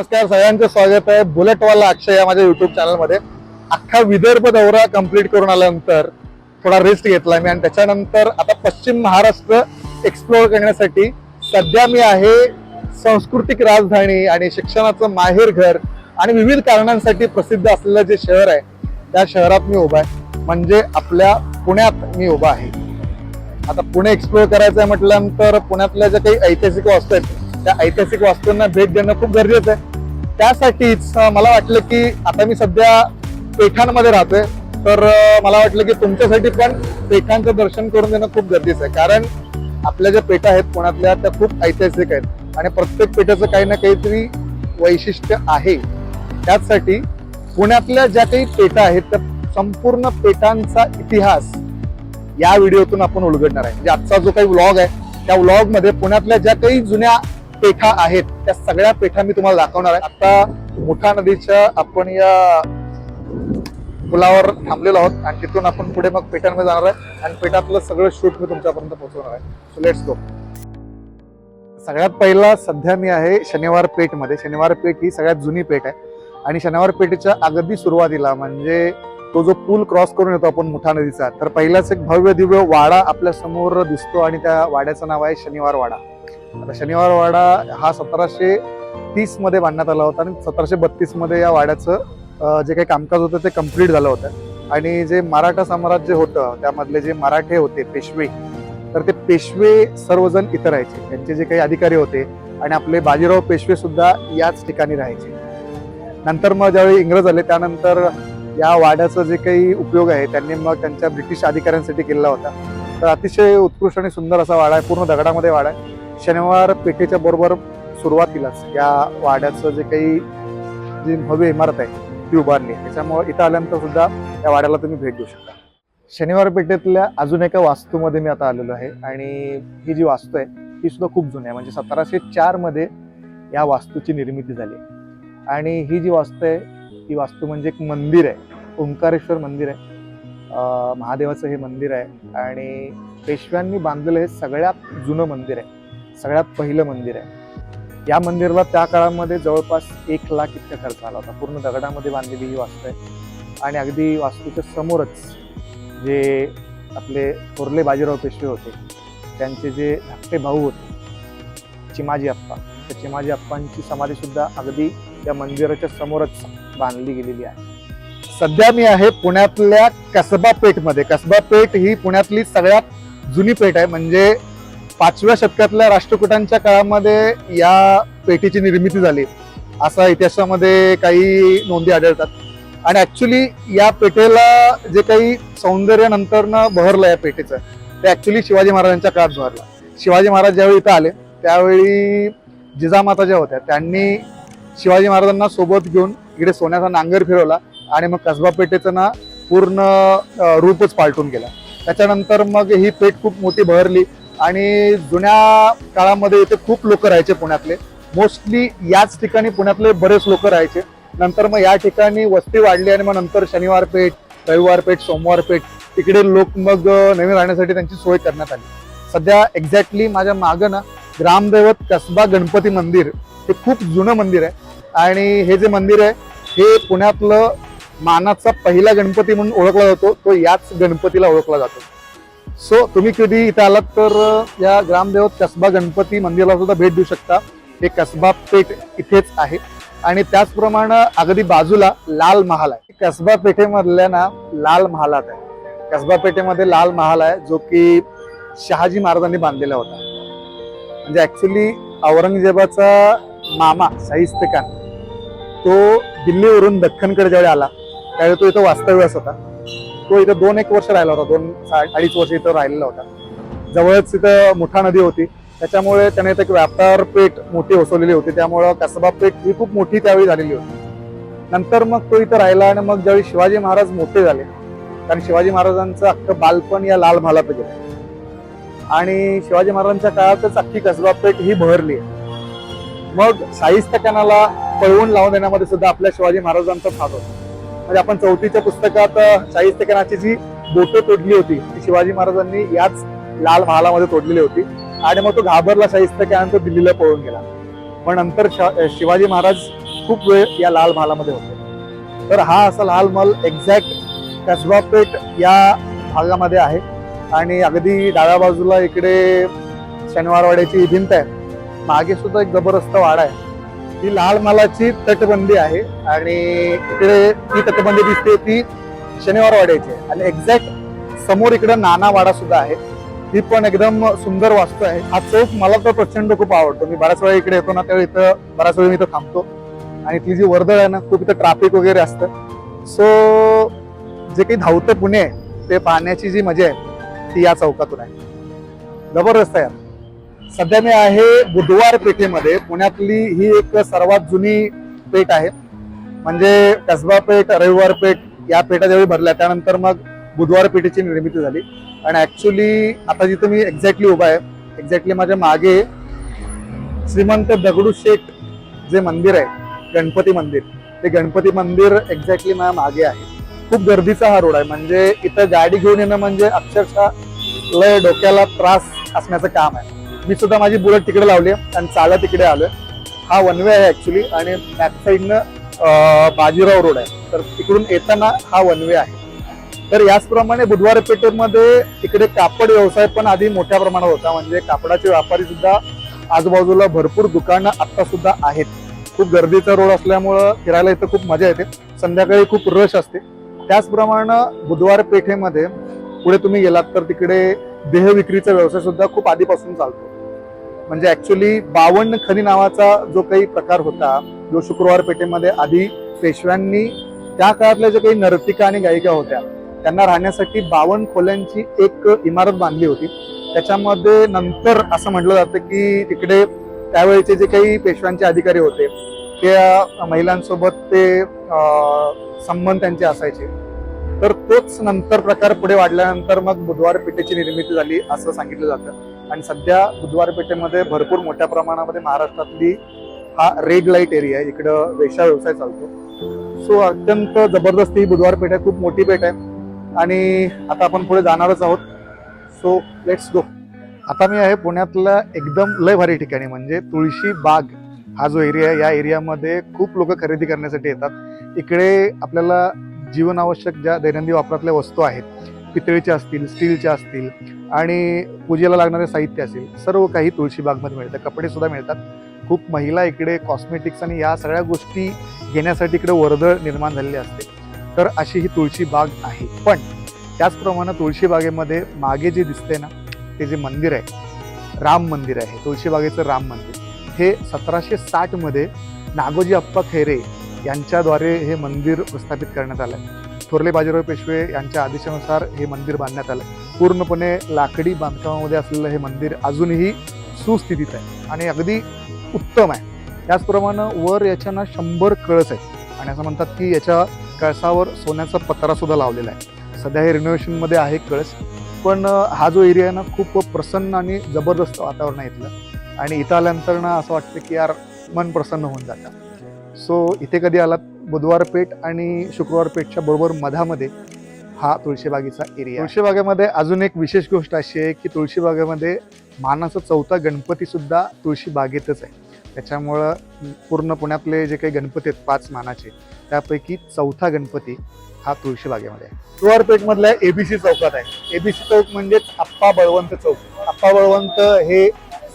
नमस्कार सगळ्यांचं स्वागत आहे. बुलेटवाला अक्षय या माझ्या युट्यूब चॅनलमध्ये अख्खा विदर्भ दौरा कंप्लीट करून आल्यानंतर थोडा रेस्ट घेतला मी. आणि त्याच्यानंतर आता पश्चिम महाराष्ट्र एक्सप्लोअर करण्यासाठी सध्या मी आहे सांस्कृतिक राजधानी आणि शिक्षणाचं माहेर घर आणि विविध कारणांसाठी प्रसिद्ध असलेलं जे शहर आहे त्या शहरात मी उभा आहे. म्हणजे आपल्या पुण्यात मी उभा आहे. आता पुणे एक्सप्लोअर करायचं आहे म्हटल्यानंतर पुण्यातल्या ज्या काही ऐतिहासिक वास्तू आहेत त्या ऐतिहासिक वास्तूंना भेट देणं खूप गरजेचं आहे. त्यासाठीच मला वाटलं की आता मी सध्या पेठांमध्ये राहतोय. तर मला वाटलं की तुमच्यासाठी पण पेठांचं दर्शन करून देणं खूप गरजेचं आहे. कारण आपल्या ज्या पेठा आहेत पुण्यातल्या त्या खूप ऐतिहासिक आहेत. आणि प्रत्येक पेठाचं काही ना काहीतरी वैशिष्ट्य आहे. त्याचसाठी पुण्यातल्या ज्या काही पेठा आहेत त्या संपूर्ण पेठांचा इतिहास या व्हिडिओतून आपण उलगडणार आहे. म्हणजे आजचा जो काही व्लॉग आहे त्या व्लॉगमध्ये पुण्यातल्या ज्या काही जुन्या पेठा आहेत त्या सगळ्या पेठा मी तुम्हाला दाखवणार आहे. आता मुठा नदीच्या आपण या पुलावर थांबलेलो आहोत आणि तिथून आपण पुढे मग पेठांमध्ये जाणार आहे. आणि पेठातलं सगळं शूट मी तुमच्यापर्यंत पोहोचवणार आहे. सो लेट्स गो सगळ्यात पहिला सध्या मी आहे शनिवार पेठमध्ये शनिवार पेठ ही सगळ्यात जुनी पेठ आहे. आणि शनिवार पेठेच्या अगदी सुरुवातीला म्हणजे तो जो पूल क्रॉस करून येतो आपण मुठा नदीचा तर पहिलाच एक भव्य दिव्य वाडा आपल्यासमोर दिसतो आणि त्या वाड्याचं नाव आहे शनिवार वाडा. आता शनिवार वाडा हा सतराशे तीसमध्ये बांधण्यात आला होता आणि सतराशे बत्तीसमध्ये या वाड्याचं जे काही कामकाज होतं ते कंप्लीट झालं होतं. आणि जे मराठा साम्राज्य होतं त्यामधले जे मराठे होते पेशवे तर ते पेशवे सर्वजण इथं राहायचे. त्यांचे जे काही अधिकारी होते आणि आपले बाजीराव पेशवे सुद्धा याच ठिकाणी राहायचे. नंतर मग ज्यावेळी इंग्रज आले त्यानंतर या वाड्याचा जे काही उपयोग आहे त्यांनी मग त्यांच्या ब्रिटिश अधिकाऱ्यांसाठी केलेला होता. तर अतिशय उत्कृष्ट आणि सुंदर असा वाडा आहे. पूर्ण दगडामध्ये वाडा आहे. शनिवार पेठेच्या बरोबर सुरुवातीलाच या वाड्याचं जे काही जी भव्य इमारत आहे ती उभारली आहे. त्याच्यामुळे इथं आल्यानंतर सुद्धा या वाड्याला तुम्ही भेट देऊ शकता. शनिवार पेठेतल्या अजून एका वास्तूमध्ये मी आता आलेलो आहे आणि ही जी वास्तू आहे ही सुद्धा खूप जुनी आहे. म्हणजे सतराशे चारमध्ये या वास्तूची निर्मिती झाली आणि ही जी वास्तू आहे ती वास्तू म्हणजे एक मंदिर आहे. ओंकारेश्वर मंदिर आहे. महादेवाचं हे मंदिर आहे. आणि पेशव्यांनी बांधलेलं हे सगळ्यात जुनं मंदिर आहे. सगळ्यात पहिलं मंदिर आहे. या मंदिरला त्या काळामध्ये जवळपास एक लाख इतका खर्च आला होता. पूर्ण दगडामध्ये बांधलेली ही वास्तू आहे. आणि अगदी वास्तूच्या समोरच जे आपले थोरले बाजीराव पेशवे होते त्यांचे जे धाकटे भाऊ होते चिमाजी अप्पा त्या चिमाजी अप्पांची समाधीसुद्धा अगदी त्या मंदिराच्या समोरच बांधली गेलेली आहे. सध्या मी आहे पुण्यातल्या कसबा पेठमध्ये. कसबा पेठ ही पुण्यातली सगळ्यात जुनी पेठ आहे. म्हणजे पाचव्या शतकातल्या राष्ट्रकुटांच्या काळामध्ये या पेटीची निर्मिती झाली. असा इतिहासामध्ये काही नोंदी आढळतात. आणि ॲक्च्युली या पेठेला जे काही सौंदर्य नंतरनं बहरलं या पेठेचं ते ॲक्च्युली शिवाजी महाराजांच्या काळात बहरलं. शिवाजी महाराज ज्यावेळी इथं आले त्यावेळी जिजामाता ज्या होत्या त्यांनी शिवाजी महाराजांना सोबत घेऊन इकडे सोन्याचा नांगर फिरवला आणि मग कसबा पेठेचं ना पूर्ण रूपच पालटून गेला. त्याच्यानंतर मग ही पेठ खूप मोठी बहरली. आणि जुन्या काळामध्ये इथे खूप लोक राहायचे पुण्यातले. मोस्टली याच ठिकाणी पुण्यातले बरेच लोक राहायचे. नंतर मग या ठिकाणी वस्ती वाढली आणि मग नंतर शनिवार पेठ रविवार पेठ सोमवार पेठ तिकडे लोक मग नवीन राहण्यासाठी त्यांची सोय करण्यात आली. सध्या एक्झॅक्टली माझ्या मागं ना ग्रामदैवत कसबा गणपती मंदिर हे खूप जुनं मंदिर आहे. आणि हे जे मंदिर आहे हे पुण्यातलं मानाचा पहिला गणपती म्हणून ओळखला जातो तो याच गणपतीला ओळखला जातो. सो तुम्ही कधी इथं आलात तर या ग्रामदेवत कसबा गणपती मंदिराला सुद्धा भेट देऊ शकता. हे कसबा पेठ इथेच आहे. आणि त्याचप्रमाणे अगदी बाजूला लाल महाल आहे. कसबा पेठेमधल्या ना लाल महालात आहे. कसबा पेठेमध्ये लाल महाल आहे जो की शहाजी महाराजांनी बांधलेला होता. म्हणजे ऍक्च्युली औरंगजेबाचा मामा शाहिस्ते खान तो दिल्लीवरून दख्खनकडे ज्यावेळी आला त्यावेळी तो इथं वास्तव्यास होता. तो इथं दोन एक वर्ष राहिला होता दोन अडीच वर्ष इथं राहिलेला होता. जवळच इथं मुठा नदी होती. त्याच्यामुळे त्याने इथं एक व्यापार पेठ मोठी वसवलेली होती. त्यामुळं कसबा पेठ ही खूप मोठी त्यावेळी झालेली होती. नंतर मग तो इथं राहिला आणि मग ज्यावेळी शिवाजी महाराज मोठे झाले कारण शिवाजी महाराजांचं अख्खं बालपण या लाल महालात गेलं. आणि शिवाजी महाराजांच्या काळातच अख्खी कसबा पेठ ही बहरली आहे. मग शाहिस्ता कॅनाला पळवून लावून देण्यामध्ये सुद्धा आपल्या शिवाजी महाराजांचा हात होता. म्हणजे आपण चौथीच्या पुस्तकात चाळीस खानाची जी बोटं तोडली होती. ती शिवाजी महाराजांनी याच लाल महालामध्ये तोडलेली होती. आणि मग तो घाबरला शाहिस्ते तो दिल्लीला पळून गेला. पण नंतर शिवाजी महाराज खूप वेळ या लाल महालामध्ये होते. तर हा असा लाल महल एक्झॅक्ट कसबा पेठ या भागामध्ये आहे. आणि अगदी डाव्या बाजूला इकडे शनिवारवाड्याची भिंत आहे. मागे सुद्धा एक जबरदस्त वाडा आहे. ही लाल मालाची तटबंदी आहे आणि इकडे ती तटबंदी दिसते ती शनिवार वाड्याची आहे. आणि एक्झॅक्ट समोर इकडे नाना वाडा सुद्धा आहे. ही पण एकदम सुंदर वास्तू आहे. हा चौक मला तर प्रचंड खूप आवडतो. मी बऱ्याच वेळा इकडे येतो ना त्यावेळी इथं बऱ्याच वेळ मी इथं थांबतो. आणि ती जी वर्दळ आहे ना खूप इथं ट्रॅफिक वगैरे असतं. सो जे काही धावतं पुणे आहे ते पाहण्याची जी मजा आहे ती या चौकातून आहे. जबरदस्त आहे. सध्या मी आहे बुधवार पेठेमध्ये. पुण्यातली ही एक सर्वात जुनी पेठ आहे. म्हणजे कसबा पेठ रविवार पेठ या पेठा ज्यावेळी भरल्या त्यानंतर मग बुधवार पेठेची निर्मिती झाली. आणि ऍक्च्युली आता जिथं मी एक्झॅक्टली उभा आहे एक्झॅक्टली माझ्या मागे श्रीमंत दगडूशेठ जे मंदिर आहे गणपती मंदिर. ते गणपती मंदिर एक्झॅक्टली माझ्या मागे आहे. खूप गर्दीचा हा रोड आहे. म्हणजे इथं गाडी घेऊन येणं म्हणजे अक्षरशः लय डोक्याला त्रास असण्याचं काम आहे. मी सुद्धा माझी बुलेट तिकडे लावली आणि चाला तिकडे आलोय. हा वन वे आहे ऍक्च्युली आणि बॅक साईडनं बाजीराव रोड आहे. तर तिकडून येताना हा वन वे आहे. तर याचप्रमाणे बुधवार पेठेमध्ये तिकडे कापड व्यवसाय पण आधी मोठ्या प्रमाणात होता. म्हणजे कापडाचे व्यापारी सुद्धा आजूबाजूला भरपूर दुकानं आता सुद्धा आहेत. खूप गर्दीचा रोड असल्यामुळं फिरायला इथं खूप मजा येते. संध्याकाळी खूप रश असते. त्याचप्रमाणे बुधवार पेठेमध्ये पुढे तुम्ही गेलात तर तिकडे देह विक्रीचा व्यवसाय सुद्धा खूप आधीपासून चालतो. म्हणजे ऍक्च्युली बावन्न खरी नावाचा जो काही प्रकार होता जो शुक्रवार पेठेमध्ये आधी पेशव्यांनी त्या काळातल्या ज्या काही नर्तिका आणि गायिका होत्या त्यांना राहण्यासाठी बावन्न खोल्यांची एक इमारत बांधली होती. त्याच्यामध्ये नंतर असं म्हटलं जातं की तिकडे त्यावेळेचे जे काही पेशव्यांचे अधिकारी होते त्या महिलांसोबत ते अं, संबंध त्यांचे असायचे. तर तोच नंतर प्रकार पुढे वाढल्यानंतर मग बुधवार पेठेची निर्मिती झाली असं सांगितलं जातं. आणि सध्या बुधवार पेठेमध्ये भरपूर मोठ्या प्रमाणामध्ये महाराष्ट्रातली हा रेड लाइट एरिया आहे. इकडं वेशा व्यवसाय चालतो. सो अत्यंत जबरदस्त ही बुधवार पेठ आहे. खूप मोठी पेठ आहे. आणि आता आपण पुढे जाणारच आहोत. सो लेट्स गो आता मी आहे पुण्यातल्या एकदम लय भारी ठिकाणी म्हणजे तुळशी बाग हा जो एरिया आहे या एरियामध्ये खूप लोक खरेदी करण्यासाठी येतात. इकडे आपल्याला जीवनावश्यक ज्या दैनंदिन वापरातल्या वस्तू आहेत पितळीच्या असतील स्टीलच्या असतील आणि पूजेला लागणारे साहित्य असेल सर्व काही तुळशीबागमध्ये मिळतं. कपडेसुद्धा मिळतात. खूप महिला इकडे कॉस्मेटिक्स आणि या सगळ्या गोष्टी घेण्यासाठी इकडे वर्दळ निर्माण झालेली असते. तर अशी ही तुळशी बाग आहे. पण त्याचप्रमाणे तुळशीबागेमध्ये मागे जे दिसते ना ते जे मंदिर आहे राम मंदिर आहे तुळशीबागेचं राम मंदिर हे सतराशे साठमध्ये नागोजी अप्पा खैरे यांच्याद्वारे हे मंदिर प्रस्थापित करण्यात आलं आहे थोरले बाजीराव पेशवे यांच्या आदेशानुसार हे मंदिर बांधण्यात आलं. पूर्णपणे लाकडी बांधकामामध्ये असलेलं हे मंदिर अजूनही सुस्थितीत आहे आणि अगदी उत्तम आहे. त्याचप्रमाणे वर याच्या ना शंभर कळस आहेत. आणि असं म्हणतात की याच्या कळसावर सोन्याचा पत्रासुद्धा लावलेला आहे. सध्या हे रिनोव्हेशनमध्ये आहे कळस पण हा जो एरिया आहे ना खूप प्रसन्न आणि जबरदस्त वातावरण आहे इथलं. आणि इथं आल्यानंतर ना असं वाटतं की यार मन प्रसन्न होऊन जातं. सो इथे कधी आलात? बुधवार पेठ आणि शुक्रवार पेठच्या बरोबर मधामध्ये हा तुळशीबागेचा एरिया तुळशीबागेमध्ये अजून एक विशेष गोष्ट अशी आहे की तुळशीबागेमध्ये मानाचा चौथा गणपतीसुद्धा तुळशीबागेतच आहे. त्याच्यामुळं पूर्ण पुण्यातले जे काही गणपती आहेत पाच मानाचे त्यापैकी चौथा गणपती हा तुळशीबागेमध्ये आहे. शुक्रवार ए बी एबीसी चौकात आहे. एबीसी चौक म्हणजेच आप्पा बळवंत चौक. आप्पा बळवंत हे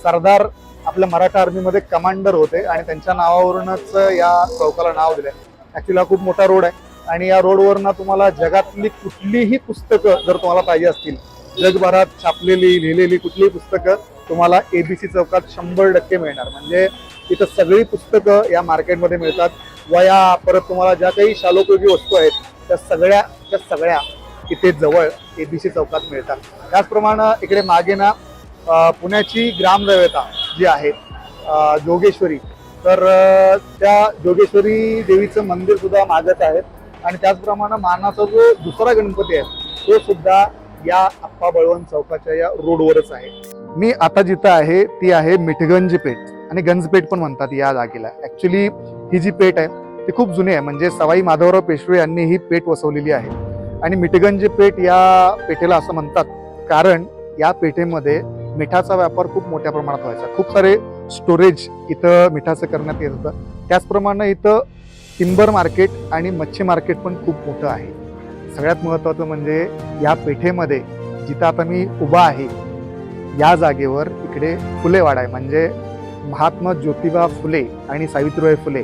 सरदार आपल्या मराठा आर्मीमध्ये कमांडर होते आणि त्यांच्या नावावरूनच या चौकाला नाव दिलंय. ऍक्च्युली हा खूप मोठा रोड आहे. आणि या रोडवरनं तुम्हाला जगातली कुठलीही पुस्तकं जर तुम्हाला पाहिजे असतील जगभरात छापलेली लिहिलेली कुठलीही पुस्तकं तुम्हाला एबीसी चौकात शंभर टक्के मिळणार. म्हणजे इथं सगळी पुस्तकं या मार्केटमध्ये मिळतात. वया परत तुम्हाला ज्या काही शालोपयोगी वस्तू आहेत त्या सगळ्या त्या सगळ्या इथे जवळ एबीसी चौकात मिळतात. त्याचप्रमाणे इकडे मागे ना पुण्याची ग्रामदेवता जी आहे जोगेश्वरी तर त्या जोगेश्वरी देवीचं मंदिर सुद्धा मागत आहे. आणि त्याचप्रमाणे मानाचा जो दुसरा गणपती आहे तो सुद्धा या आप्पा बळवंत चौकाच्या या रोडवरच आहे. मी आता जिथं आहे ती आहे मिठगंज पेठ. आणि गंजपेठ पण म्हणतात या जागेला. ऍक्च्युली ही जी पेठ आहे ती खूप जुनी आहे. म्हणजे सवाई माधवराव पेशवे यांनी ही पेठ वसवलेली आहे. आणि मिठगंज पेठ या पेठेला असं म्हणतात कारण या पेठेमध्ये मिठाचा व्यापार खूप मोठ्या प्रमाणात व्हायचा. खूप सारे स्टोरेज इथं मिठाचं करण्यात येत होतं. त्याचप्रमाणे इथं टिंबर मार्केट आणि मच्छी मार्केट पण खूप मोठं आहे. सगळ्यात महत्त्वाचं म्हणजे या पेठेमध्ये जिथं आता मी उभा आहे या जागेवर इकडे फुलेवाडा आहे. म्हणजे महात्मा ज्योतिबा फुले आणि सावित्रीबाई फुले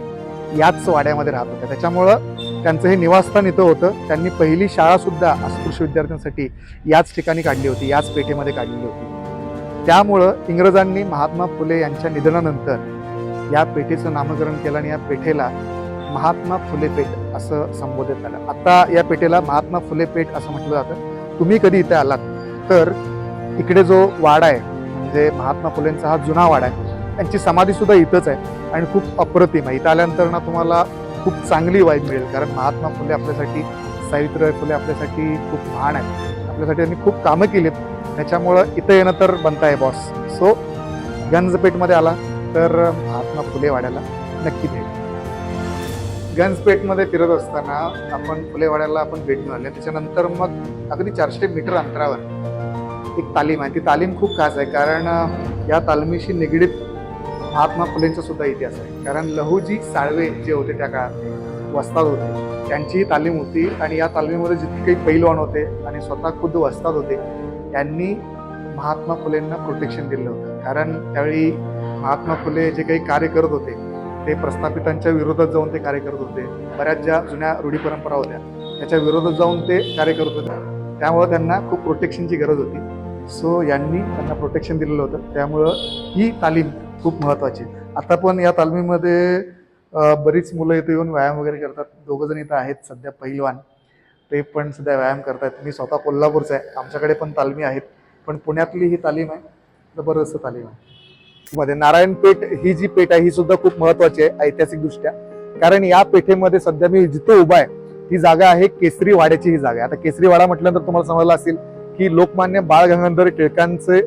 याच वाड्यामध्ये राहत होत्या त्याच्यामुळं त्यांचं हे निवासस्थान इथं होतं. त्यांनी पहिली शाळासुद्धा अस्पृश्य विद्यार्थ्यांसाठी याच ठिकाणी काढली होती याच पेठेमध्ये काढलेली होती. त्यामुळं इंग्रजांनी महात्मा फुले यांच्या निधनानंतर या पेठेचं नामकरण केलं आणि या पेठेला महात्मा फुले पेठ असं संबोधित आलं आता या पेठेला महात्मा फुले पेठ असं म्हटलं जातं. तुम्ही कधी इथे आलात? तर इकडे जो वाडा आहे म्हणजे महात्मा फुलेंचा हा जुना वाडा आहे त्यांची समाधीसुद्धा इथंच आहे आणि खूप अप्रतिम आहे. इथं आल्यानंतर ना तुम्हाला खूप चांगली वाईब मिळेल कारण महात्मा फुले आपल्यासाठी सावित्रीबाई फुले आपल्यासाठी खूप महान आहेत. आपल्यासाठी त्यांनी खूप कामं केलीत. त्याच्यामुळं इथं येणं तर बनत आहे बॉस सो गंजपेठमध्ये आला तर महात्मा फुले वाड्याला नक्की भेट. गंजपेठमध्ये फिरत असताना आपण फुलेवाड्याला आपण भेट मिळाली. त्याच्यानंतर मग अगदी चारशे मीटर अंतरावर एक तालीम आहे. ती तालीम खूप खास आहे कारण या तालमीशी निगडीत महात्मा फुलेंचा सुद्धा इतिहास आहे. कारण लहूजी साळवे जे होते त्या काळात वस्ताद होते. त्यांची ही तालीम होती आणि या तालमीमध्ये जितके काही पैलवान होते आणि स्वतः खुद्द वस्तात होते त्यांनी महात्मा फुलेंना प्रोटेक्शन दिलं होतं. कारण त्यावेळी महात्मा फुले जे काही कार्य करत होते ते प्रस्थापितांच्या विरोधात जाऊन ते कार्य करत होते. बऱ्याच ज्या जुन्या रूढी परंपरा होत्या त्याच्या विरोधात जाऊन ते कार्य करत होते. त्यामुळं त्यांना खूप प्रोटेक्शनची गरज होती. सो यांनी त्यांना प्रोटेक्शन दिलेलं होतं. त्यामुळं ही तालीम खूप महत्त्वाची आता पण या तालमीमध्ये बरीच मुलं इथे येऊन व्यायाम वगैरे करतात. दोघं जण इथं आहेत सध्या पहिलवान ते पण सध्या व्यायाम करतात मी स्वतः कोल्हापूरचा आहे. आमच्याकडे पण तालमी आहेत. पण पुण्यातली ही तालीम आहे. जबरदस्त तालीम आहे. मध्ये नारायणपेठ ही जी पेठ आहे ही सुद्धा खूप महत्वाची आहे ऐतिहासिक दृष्ट्या कारण या पेठेमध्ये सध्या मी जिथे उभा आहे ही जागा आहे केसरी वाड्याची ही जागा आहे. आता केसरी वाडा म्हटल्यानंतर तुम्हाला समजलं असेल की लोकमान्य बाळ गंगाधर टिळकांचे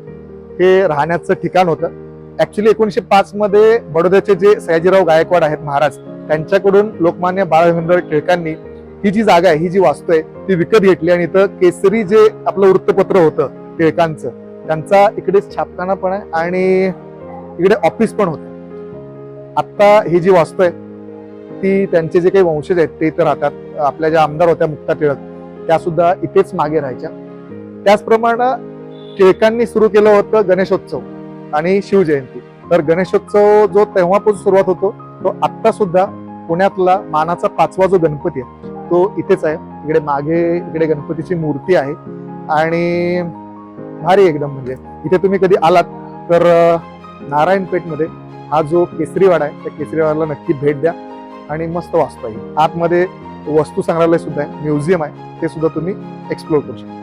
हे राहण्याचं ठिकाण होतं. ऍक्च्युली एकोणीशे पाच मध्ये बडोद्याचे जे सयाजीराव गायकवाड आहेत महाराज त्यांच्याकडून लोकमान्य बाळ टिळकांनी ही जी जागा आहे ही जी वास्तू आहे ती विकत घेतली आणि इथं केसरी जे आपलं वृत्तपत्र होतं टिळकांचं त्यांचा इकडे छापखाना पण आहे आणि इकडे ऑफिस पण होतं. आत्ता ही जी वास्तू आहे ती त्यांचे जे काही वंशज आहेत ते इथं राहतात. आपल्या ज्या आमदार होत्या मुक्ता टिळक त्या सुद्धा इथेच मागे राहायच्या. त्याचप्रमाणे टिळकांनी सुरू केलं होतं गणेशोत्सव. आणि शिवजयंती. तर गणेशोत्सव जो तेव्हापासून सुरुवात होतो तो आत्ता सुद्धा पुण्यातला मानाचा पाचवा जो गणपती आहे तो इथेच आहे. इकडे मागे इकडे गणपतीची मूर्ती आहे. आणि भारी एकदम म्हणजे. इथे तुम्ही कधी आलात तर नारायणपेठमध्ये हा जो केसरीवाडा आहे त्या केसरीवाडाला नक्की भेट द्या आणि मस्त वाचता आहे. आतमध्ये वस्तू संग्रहालय सुद्धा आहे म्युझियम आहे ते सुद्धा तुम्ही एक्सप्लोर करू शकता.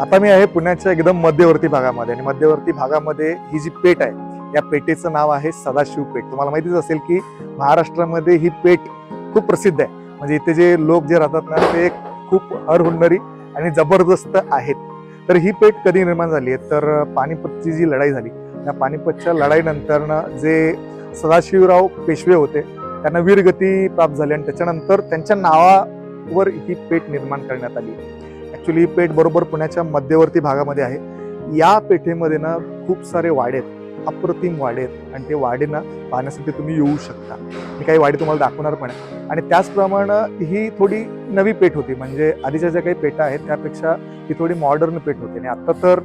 आता मी आहे पुण्याच्या एकदम मध्यवर्ती भागामध्ये आणि मध्यवर्ती भागामध्ये ही जी पेठ आहे या पेठेचं नाव आहे सदाशिव पेठ. तुम्हाला माहितीच असेल की महाराष्ट्रामध्ये ही पेठ खूप प्रसिद्ध आहे. म्हणजे इथे जे लोक जे राहतात ना ते खूप हरहुन्नरी आणि जबरदस्त आहेत. तर ही पेठ कधी निर्माण झाली आहे? तर पानिपतची जी लढाई झाली त्या पानिपतच्या लढाईनंतर जे सदाशिवराव पेशवे होते त्यांना वीरगती प्राप्त झाली आणि त्याच्यानंतर त्यांच्या नावावर ही पेठ निर्माण करण्यात आली. ॲक्च्युली ही पेठ बरोबर पुण्याच्या मध्यवर्ती भागामध्ये आहे. या पेठेमध्ये ना खूप सारे वाडे आहेत. अप्रतिम वाडे आहेत. आणि ते वाडे ना पाहण्यासाठी तुम्ही येऊ शकता. मी काही वाडे तुम्हाला दाखवणार पण आहे. आणि त्याचप्रमाणे ही थोडी नवी पेठ होती. म्हणजे आधीच्या ज्या काही पेठा आहेत त्यापेक्षा ही थोडी मॉडर्न पेठ होती. आणि आत्ता तर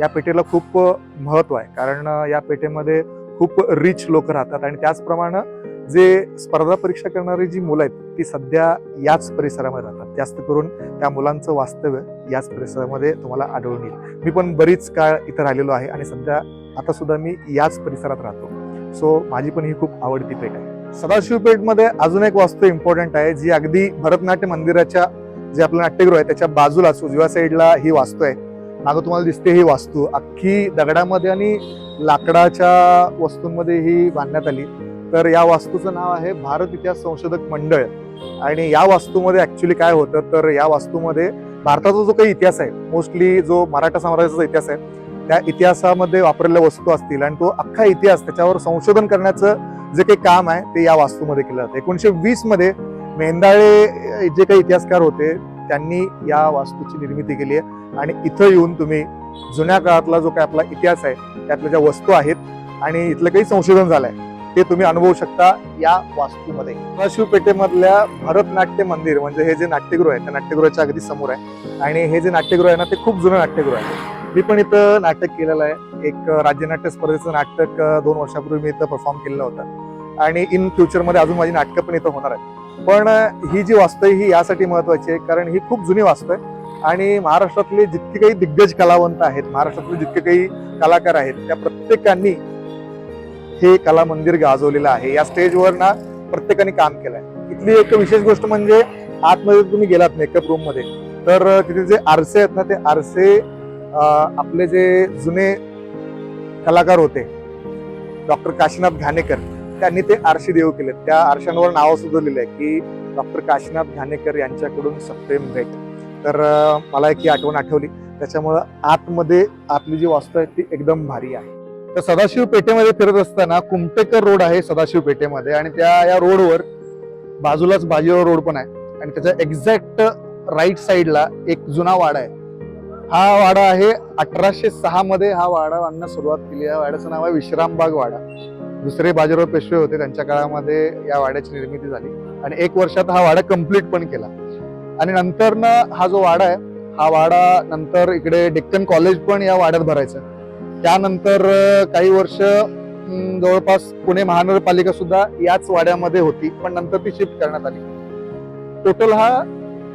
या पेठेला खूप महत्त्व आहे. कारण या पेठेमध्ये खूप रिच लोक राहतात. आणि त्याचप्रमाणे जे स्पर्धा परीक्षा करणारी जी मुलं आहेत ती सध्या याच परिसरामध्ये राहतात. जास्त करून त्या मुलांचं वास्तव्य याच परिसरामध्ये तुम्हाला आढळून येईल. मी पण बरीच काळ इथं राहिलेलो आहे आणि सध्या आता सुद्धा मी याच परिसरात राहतो. सो माझी पण ही खूप आवडती पेठ आहे. सदाशिव पेठमध्ये अजून एक वास्तू इम्पॉर्टंट आहे जी अगदी भरतनाट्य मंदिराच्या जे आपलं नाट्यगृह आहे त्याच्या बाजूला उजव्या साईडला ही वास्तू आहे. मागं तुम्हाला दिसते ही वास्तू. अख्खी दगडामध्ये आणि लाकडाच्या वस्तूंमध्ये ही बांधण्यात आली. तर या वास्तूचं नाव आहे भारत इतिहास संशोधक मंडळ. आणि या वास्तूमध्ये ॲक्च्युली काय होतं? तर या वास्तूमध्ये भारताचा जो काही इतिहास आहे मोस्टली जो मराठा साम्राज्याचा इतिहास आहे त्या इतिहासामध्ये वापरलेल्या वस्तू असतील आणि तो अख्खा इतिहास त्याच्यावर संशोधन करण्याचं जे काही काम आहे ते या वास्तूमध्ये केलं जातं. एकोणीसशे वीसमध्ये मेंदाळे जे काही इतिहासकार होते त्यांनी या वास्तूची निर्मिती केली आहे. आणि इथं येऊन तुम्ही जुन्या काळातला जो काही आपला इतिहास आहे त्यातल्या ज्या वस्तू आहेत आणि इथलं काही संशोधन झालं आहे ते तुम्ही अनुभवू शकता या वास्तूमध्ये. शिवपेठेमधल्या भरतनाट्य मंदिर म्हणजे हे जे नाट्यगृह आहे त्या नाट्यगृहाच्या अगदी समोर आहे. आणि हे जे नाट्यगृह आहे ना ते खूप जुनं नाट्यगृह आहे. मी पण इथं नाटक केलेलं आहे. एक राज्यनाट्य स्पर्धेचं नाटक दोन वर्षापूर्वी मी इथं परफॉर्म केलेलं होतं. आणि इन फ्युचरमध्ये अजून माझी नाटकं पण इथं होणार आहेत. पण ही जी वास्तू आहे ही यासाठी महत्वाची आहे कारण ही खूप जुनी वास्तू आहे. आणि महाराष्ट्रातले जितके काही दिग्गज कलावंत आहेत महाराष्ट्रातले जितके काही कलाकार आहेत त्या प्रत्येकांनी हे कला मंदिर गाजवलेलं आहे. या स्टेजवर ना प्रत्येकाने काम केलंय. इथली एक विशेष गोष्ट म्हणजे आतमध्ये तुम्ही गेलात मेकअप रूममध्ये तर तिथे जे आरसे आहेत ना ते आरसे आपले जे जुने कलाकार होते डॉक्टर काशीनाथ घाणेकर त्यांनी ते आरशी देऊ केले त्या आरशांवर नाव सुद्धा लिहिलंय की डॉक्टर काशीनाथ घाणेकर यांच्याकडून सप्रेम भेट. तर मला एक ही आठवण आठवली. त्याच्यामुळं आतमध्ये आतली जी वास्तू आहे ती एकदम भारी आहे. तर सदाशिव पेठेमध्ये फिरत असताना कुमटेकर रोड आहे सदाशिव पेठेमध्ये आणि त्या या रोडवर बाजूलाच बाजीराव रोड पण आहे. आणि त्याच्या एक्झॅक्ट राईट साईडला एक जुना वाडा आहे. हा वाडा आहे अठराशे सहा मध्ये हा वाडा बांधण्यास सुरुवात केली. या वाड्याचं नाव आहे विश्रामबाग वाडा. दुसरे बाजीराव पेशवे होते त्यांच्या काळामध्ये या वाड्याची निर्मिती झाली. आणि एक वर्षात हा वाडा कंप्लीट पण केला. आणि नंतर ना हा जो वाडा आहे हा वाडा नंतर इकडे डेक्कन कॉलेज पण या वाड्यात भरायचं. त्यानंतर काही वर्ष जवळपास पुणे महानगरपालिका सुद्धा याच वाड्यामध्ये होती पण नंतर ती शिफ्ट करण्यात आली. टोटल हा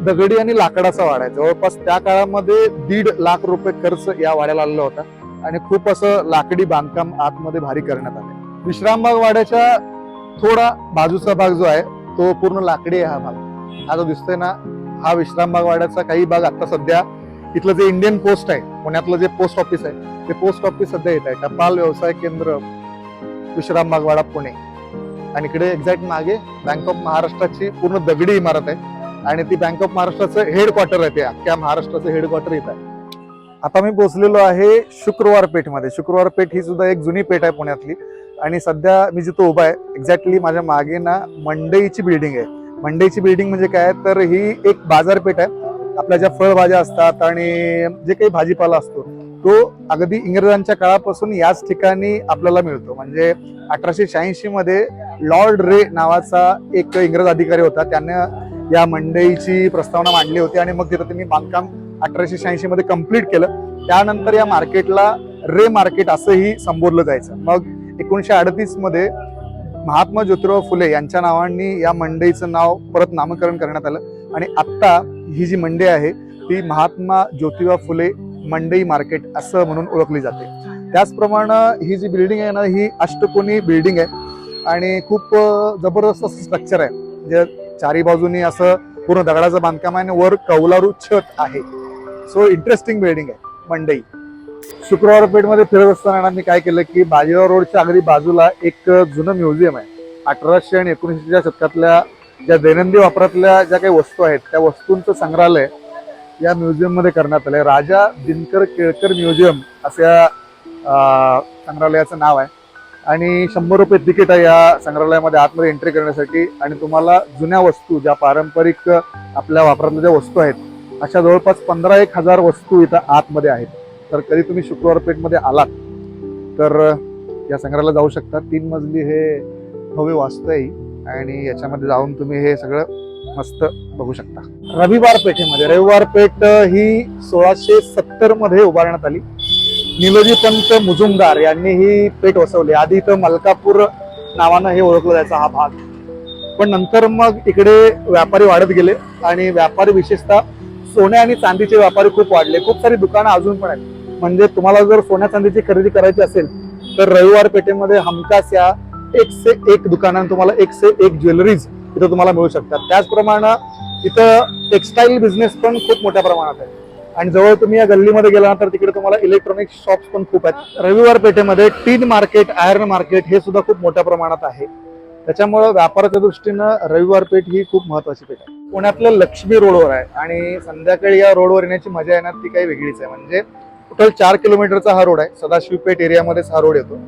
दगडी आणि लाकडाचा वाडा आहे. जवळपास त्या काळामध्ये दीड लाख रुपये खर्च या वाड्याला आलेला होता आणि खूप असं लाकडी बांधकाम आतमध्ये भारी करण्यात आले. विश्रामबाग वाड्याच्या थोडा बाजूचा भाग जो आहे तो पूर्ण लाकडी आहे हा भाग. हा जो दिसतोय ना हा विश्रामबाग वाड्याचा काही भाग आता सध्या इथलं जे इंडियन पोस्ट आहे पुण्यातलं जे पोस्ट ऑफिस आहे ते पोस्ट ऑफिस सध्या येत आहे. टपाल व्यवसाय केंद्र विश्राम मागवाडा पुणे. आणि इकडे एक्झॅक्ट मागे बँक ऑफ महाराष्ट्राची पूर्ण दगडी इमारत आहे. आणि ती बँक ऑफ महाराष्ट्राचं हेडक्वार्टर आहे ते अख्ख्या महाराष्ट्राचं हेडक्वार्टर इथं आहे. आता मी पोहोचलेलो आहे शुक्रवार पेठमध्ये. शुक्रवार पेठ ही सुद्धा एक जुनी पेठ आहे पुण्यातली. आणि सध्या मी जिथं उभा आहे एक्झॅक्टली माझ्या मागे ना मंडईची बिल्डिंग आहे. मंडईची बिल्डिंग म्हणजे काय? तर ही एक बाजारपेठ आहे. आपल्या ज्या फळभाज्या असतात आणि जे काही भाजीपाला असतो तो अगदी इंग्रजांच्या काळापासून याच ठिकाणी आपल्याला मिळतो. म्हणजे अठराशे शहाऐंशी मध्ये लॉर्ड रे नावाचा एक इंग्रज अधिकारी होता. त्यानं या मंडईची प्रस्तावना मांडली होती आणि मग तिथं त्यांनी बांधकाम अठराशे शहाऐंशी मध्ये कंप्लीट केलं. त्यानंतर या मार्केटला रे मार्केट असंही संबोधलं जायचं. मग एकोणीशे अडतीसमध्ये महात्मा ज्योतिराव फुले यांच्या नावांनी या मंडईचं नाव परत नामकरण करण्यात आलं. आणि आत्ता ही जी मंडई आहे ती महात्मा ज्योतिबा फुले मंडई मार्केट असं म्हणून ओळखली जाते. त्याचप्रमाणे ही जी बिल्डिंग आहे ना ही अष्टकोनी बिल्डिंग आहे आणि खूप जबरदस्त असं स्ट्रक्चर आहे. जे चारी बाजूनी असं पूर्ण दगडाचं बांधकाम आहे आणि वर कौलारू छत आहे. सो इंटरेस्टिंग बिल्डिंग आहे मंडई. शुक्रवार पेठमध्ये फिरत असताना मी काय केलं की बाजीराव रोडच्या अगदी बाजूला एक जुनं म्युझियम आहे. अठराशे आणि एकोणीसशेच्या शतकातल्या ज्या दैनंदिन वापरातल्या ज्या काही वस्तू आहेत त्या वस्तूंचं संग्रहालय या म्युझियममध्ये करण्यात करण्यात आहे राजा दिनकर केळकर म्युझियम असं या संग्रहालयाचं नाव आहे. आणि शंभर रुपये तिकीट आहे या संग्रहालयामध्ये आतमध्ये एंट्री करण्यासाठी. आणि तुम्हाला जुन्या वस्तू ज्या पारंपरिक आपल्या वापरातल्या ज्या वस्तू आहेत अशा जवळपास पंधरा एक हजार वस्तू इथं आतमध्ये आहेत. तर कधी तुम्ही शुक्रवार पेठमध्ये आलात तर या संग्रहालयाला जाऊ शकता. तीन मजली हे भव्य वास्तू आहे. आणि याच्यामध्ये जाऊन तुम्ही हे सगळं मस्त बघू शकता. रविवार पेठेमध्ये रविवार पेठ ही सोळाशे सत्तरमध्ये उभारण्यात आली. निलोजी पंत मुजुमदार यांनी ही पेठ वसवली. आधी इथं मलकापूर नावानं हे ओळखलं जायचं हा भाग. पण नंतर मग इकडे व्यापारी वाढत गेले आणि व्यापारी विशेषतः सोन्या आणि चांदीचे व्यापारी खूप वाढले. खूप सारी दुकानं अजून पण आहेत. म्हणजे तुम्हाला जर सोन्या चांदीची खरेदी करायची असेल तर रविवार पेठेमध्ये हमखास या एक से एक दुकानात तुम्हाला एक से एक ज्वेलरीज इथं तुम्हाला मिळू शकतात. त्याचप्रमाणे इथं टेक्सटाईल बिझनेस पण खूप मोठ्या प्रमाणात आहे. आणि जवळ तुम्ही या गल्लीमध्ये गेल्यानंतर तिकडे तुम्हाला इलेक्ट्रॉनिक शॉप्स पण खूप आहेत. रविवार पेठेमध्ये टीन मार्केट आयर्न मार्केट हे सुद्धा खूप मोठ्या प्रमाणात आहे. त्याच्यामुळं व्यापाराच्या दृष्टीनं रविवार पेठ ही खूप महत्वाची पेठ आहे. पुण्यातलं लक्ष्मी रोडवर आहे. आणि संध्याकाळी या रोडवर येण्याची मजा येणार ती काही वेगळीच आहे. म्हणजे टोटल चार किलोमीटरचा हा रोड आहे. सदाशिव पेठ एरियामध्येच हा रोड येतो.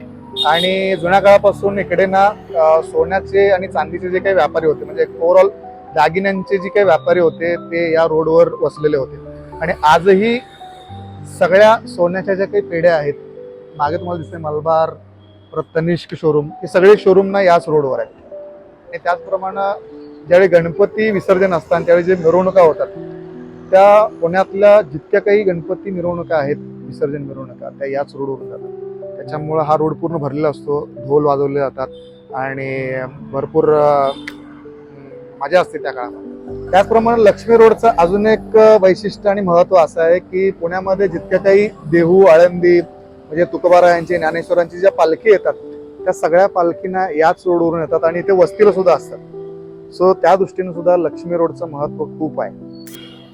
आणि जुन्या काळापासून इकडे ना सोन्याचे आणि चांदीचे जे काही व्यापारी होते म्हणजे ओव्हरऑल दागिन्यांचे जे काही व्यापारी होते ते या रोडवर वसलेले होते. आणि आजही सगळ्या सोन्याच्या ज्या काही पेढ्या आहेत मागे तुम्हाला दिसते मलबार परत तनिष्क शोरूम हे सगळे शोरूम ना याच रोडवर आहेत. आणि त्याचप्रमाणे ज्यावेळी गणपती विसर्जन असतात त्यावेळी जे मिरवणुका होतात त्या पुण्यातल्या जितक्या काही गणपती मिरवणुका आहेत विसर्जन मिरवणुका त्या याच रोडवर जातात. त्याच्यामुळं हा रोड पूर्ण भरलेला असतो. ढोल वाजवले जातात आणि भरपूर मजा असते त्या काळामध्ये. त्याचप्रमाणे लक्ष्मी रोडचं अजून एक वैशिष्ट्य आणि महत्त्व असं आहे की पुण्यामध्ये जितक्या काही देहू आळंदी म्हणजे तुकोबारायांची ज्ञानेश्वरांची ज्या पालखी येतात त्या सगळ्या पालखीना याच रोडवरून येतात आणि इथे वस्तीला सुद्धा असतात. सो त्या दृष्टीने सुद्धा लक्ष्मी रोडचं महत्त्व खूप आहे.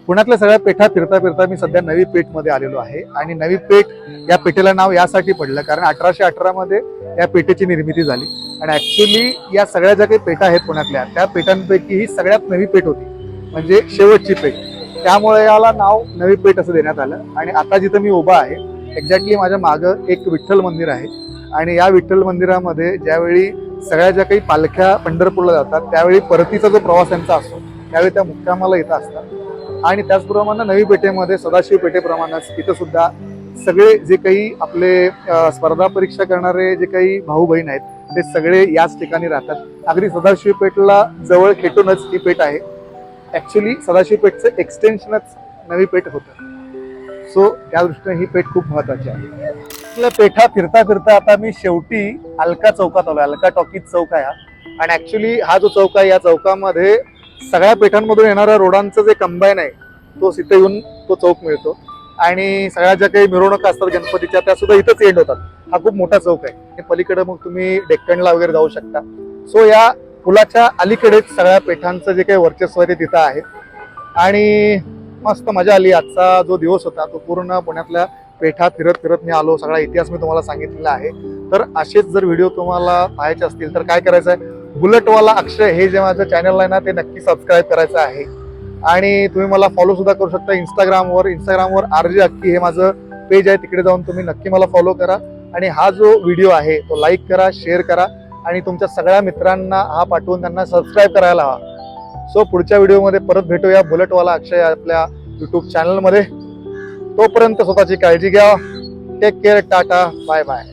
पुण्यातल्या सगळ्या पेठा फिरता फिरता मी सध्या नवी पेठमध्ये आलेलो आहे. आणि नवी पेठ या पेठेला नाव यासाठी पडलं कारण अठराशे अठरामध्ये या पेठेची निर्मिती झाली. आणि ॲक्च्युली या सगळ्या ज्या काही पेठा आहेत पुण्यातल्या त्या पेठांपैकी ही सगळ्यात नवी पेठ होती. म्हणजे शेवटची पेठ. त्यामुळे याला नाव नवी पेठ असं देण्यात आलं. आणि आता जिथं मी उभा आहे एक्झॅक्टली माझ्या मागं एक विठ्ठल मंदिर आहे. आणि या विठ्ठल मंदिरामध्ये ज्यावेळी सगळ्या ज्या काही पालख्या पंढरपूरला जातात त्यावेळी परतीचा जो प्रवास यांचा असतो त्यावेळी त्या मुक्कामाला इथं असतात. आणि त्याचप्रमाणे नवी पेठेमध्ये सदाशिव पेठेप्रमाणेच इथं सुद्धा सगळे जे काही आपले स्पर्धा परीक्षा करणारे जे काही भाऊ बहीण आहेत ते सगळे याच ठिकाणी राहतात. अगदी सदाशिव पेठला जवळ खेटूनच ही पेठ आहे. ऍक्च्युली सदाशिव पेठचं एक्सटेन्शनच नवी पेठ होतं. सो त्या दृष्टीने ही पेठ खूप महत्वाची आहे. आपल्या पेठा फिरता फिरता आता मी शेवटी अलका चौकात आलो अलका टॉकीज चौक आहे आणि ऍक्च्युली हा जो चौक आहे या चौकामध्ये सगळ्या पेठांमधून येणाऱ्या रोडांचं जे कंबाईन आहे तो इथे येऊन तो चौक मिळतो. आणि सगळ्या ज्या काही मिरवणुका असतात गणपतीच्या त्या सुद्धा इथंच एंड होतात. हा खूप मोठा चौक आहे. पलीकडे मग तुम्ही डेक्कनला वगैरे जाऊ शकता. सो या पुलाच्या अलीकडेच सगळ्या पेठांचं जे काही वर्चस्व आहे ते तिथं आहे. आणि मस्त मजा आली. आजचा जो दिवस होता तो पूर्ण पुण्यातल्या पेठा फिरत फिरत मी आलो. सगळा इतिहास मी तुम्हाला सांगितलेला आहे. तर असेच जर व्हिडिओ तुम्हाला पाहायचे असतील तर काय करायचं आहे बुलेटवाला अक्षय हे जे माझं चॅनल आहे ना ते नक्की सबस्क्राईब करायचं आहे. आणि तुम्ही मला फॉलो सुद्धा करू शकता इंस्टाग्रामवर इंस्टाग्रामवर आर जे अक्की हे माझं पेज आहे तिकडे जाऊन तुम्ही नक्की मला फॉलो करा. आणि हा जो व्हिडिओ आहे तो लाईक करा शेअर करा. आणि तुमच्या सगळ्या मित्रांना हा पाठवून त्यांना सबस्क्राईब करायला हवा. सो पुढच्या व्हिडिओमध्ये परत भेटूया बुलेटवाला अक्षय आपल्या युट्यूब चॅनलमध्ये तोपर्यंत स्वतःची काळजी घ्या. Take care tata bye bye